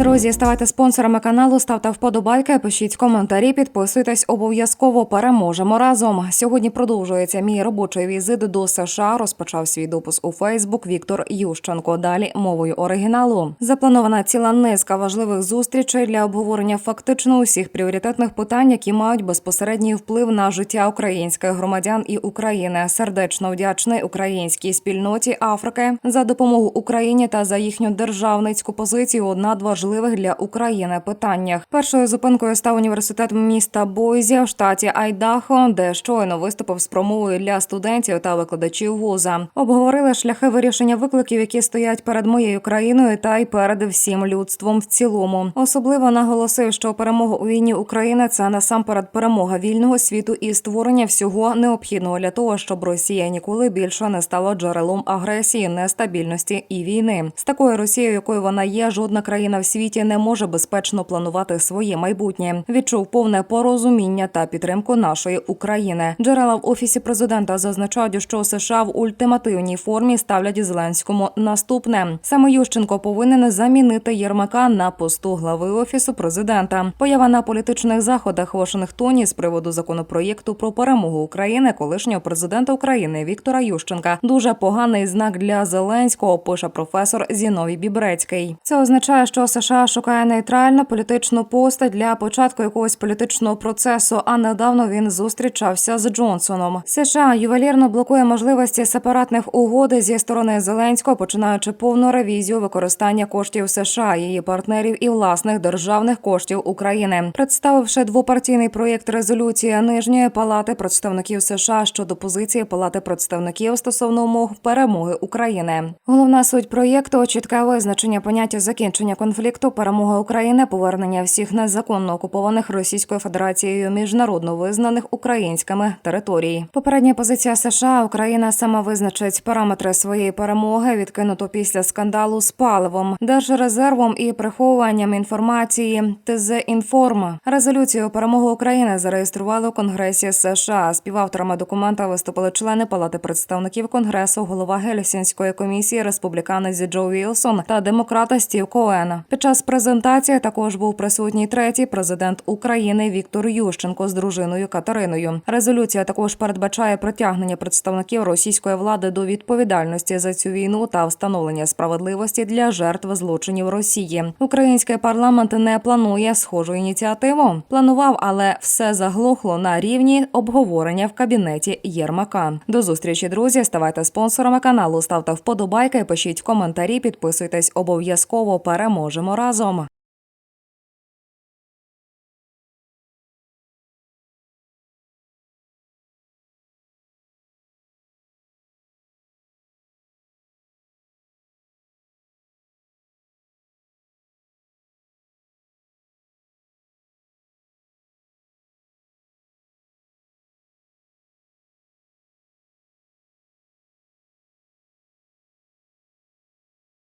Друзі, ставайте спонсорами каналу, ставте вподобайки, пишіть коментарі, підписуйтесь обов'язково. Переможемо разом. Сьогодні продовжується мій робочий візит до США. Розпочав свій допис у Фейсбук Віктор Ющенко. Далі мовою оригіналу. Запланована ціла низка важливих зустрічей для обговорення фактично усіх пріоритетних питань, які мають безпосередній вплив на життя українських громадян і України. Сердечно вдячний українській спільноті Африки за допомогу Україні та за їхню державницьку позицію Одна у надважливих для України питаннях. Першою зупинкою став університет міста Бойзі в штаті Айдахо, де щойно виступив з промовою для студентів та викладачів вуза. Обговорили шляхи вирішення викликів, які стоять перед моєю країною, та й перед всім людством в цілому. Особливо наголосив, що перемога у війні України це насамперед перемога вільного світу і створення всього необхідного для того, щоб Росія ніколи більше не стала джерелом агресії, нестабільності і війни. З такою Росією, якою вона є, жодна країна в світі не може безпечно планувати своє майбутнє. Відчув повне порозуміння та підтримку нашої України. Джерела в офісі президента зазначають, що США в ультимативній формі ставлять Зеленському наступне. Саме Ющенко повинен замінити Єрмака на посту глави офісу президента. Поява на політичних заходах Вашингтоні з приводу законопроєкту про перемогу України колишнього президента України Віктора Ющенка дуже поганий знак для Зеленського. Пише професор Зіновій Бібрецький. Це означає, що США шукає нейтральну політичну постать для початку якогось політичного процесу. А недавно він зустрічався з Джонсоном. США ювелірно блокує можливості сепаратних угод зі сторони Зеленського, починаючи повну ревізію використання коштів США, її партнерів і власних державних коштів України, представивши двопартійний проєкт резолюції нижньої палати представників США щодо позиції Палати представників стосовно умов перемоги України. Головна суть проєкту чітке визначення поняття закінчення конфлікту, перемога України, повернення всіх незаконно окупованих Російською Федерацією міжнародно визнаних українськими територій. Попередня позиція США Україна сама визначить параметри своєї перемоги, відкинуто після скандалу з паливом, держрезервом і приховуванням інформації. ТЗ інформ резолюцію перемоги України зареєстрували у Конгресі США. Співавторами документа виступили члени Палати представників Конгресу, голова Гельсінської комісії республіканець Джо Вілсон та демократа Стів Коен. Під час презентації також був присутній третій президент України Віктор Ющенко з дружиною Катериною. Резолюція також передбачає притягнення представників російської влади до відповідальності за цю війну та встановлення справедливості для жертв злочинів Росії. Український парламент не планує схожу ініціативу. Планував, але все заглохло на рівні обговорення в кабінеті Єрмака. До зустрічі, друзі. Ставайте спонсорами каналу, ставте вподобайки, пишіть коментарі, підписуйтесь обов'язково. Переможемо разом.